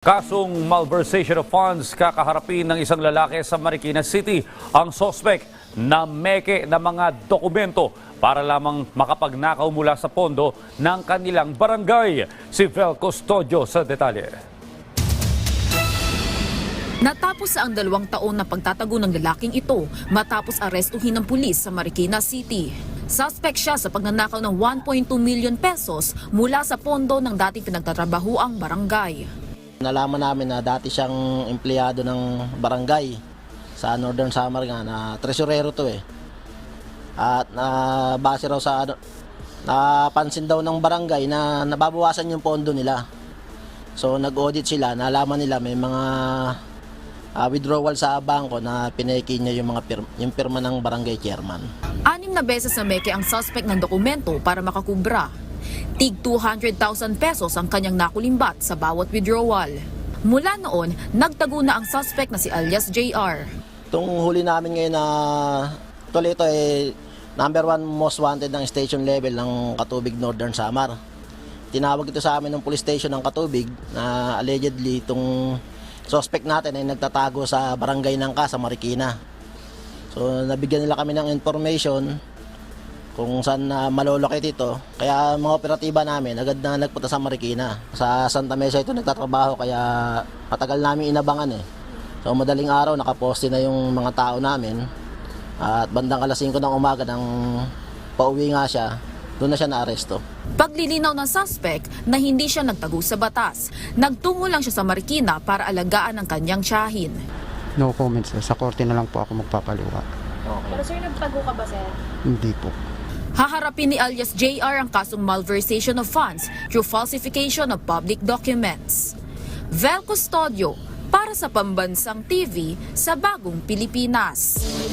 Kasong malversation of funds kakaharapin ng isang lalaki sa Marikina City. Ang sospek na meke ng mga dokumento para lamang makapagnakaw mula sa pondo ng kanilang barangay. Si Vel Custodio sa detalye. Natapos ang dalawang taon na pagtatago ng lalaking ito matapos arestuhin ng pulis sa Marikina City. Suspect siya sa pagnanakaw ng 1.2 million pesos mula sa pondo ng dating pinagtatrabahuang barangay. Nalaman namin na dati siyang empleyado ng barangay sa Northern Samar nga na tresurero to eh. At na base raw sa ano, napansin daw ng barangay na nababawasan yung pondo nila. So nag-audit sila, nalaman nila may mga ah, withdrawal sa bangko na pineki niya yung mga pir- yung pirma ng barangay chairman. Anim na beses na meke ang suspect ng dokumento para makakubra. Tig 200,000 pesos ang kanyang nakulimbat sa bawat withdrawal. Mula noon, nagtago na ang suspect na si alias JR. Itong huli namin ngayon na tuloy ito eh, number one most wanted ng station level ng Katubig Northern Samar. Tinawag ito sa amin ng police station ng Katubig na allegedly itong suspect natin ay nagtatago sa barangay ng Ka sa Marikina. So nabigyan nila kami ng information kung saan na malolocate ito. Kaya mga operatiba namin agad na nagpunta sa Marikina. Sa Santa Mesa ito nagtatrabaho kaya matagal namin inabangan eh. So madaling araw nakaposte na yung mga tao namin. At bandang alas 5 ng umaga nang pauwi nga siya, doon na siya naaresto. Paglilinaw ng suspect na hindi siya nagtago sa batas. Nagtungo lang siya sa Marikina para alagaan ang kanyang tiyahin. No comments. sir. Sa korte na lang po ako magpapaluwa. Pero sir, nagtago ka ba, sir? Hindi po. Haharapin ni alias JR ang kasong malversation of funds through falsification of public documents. Vel Custodio para sa Pambansang TV sa Bagong Pilipinas.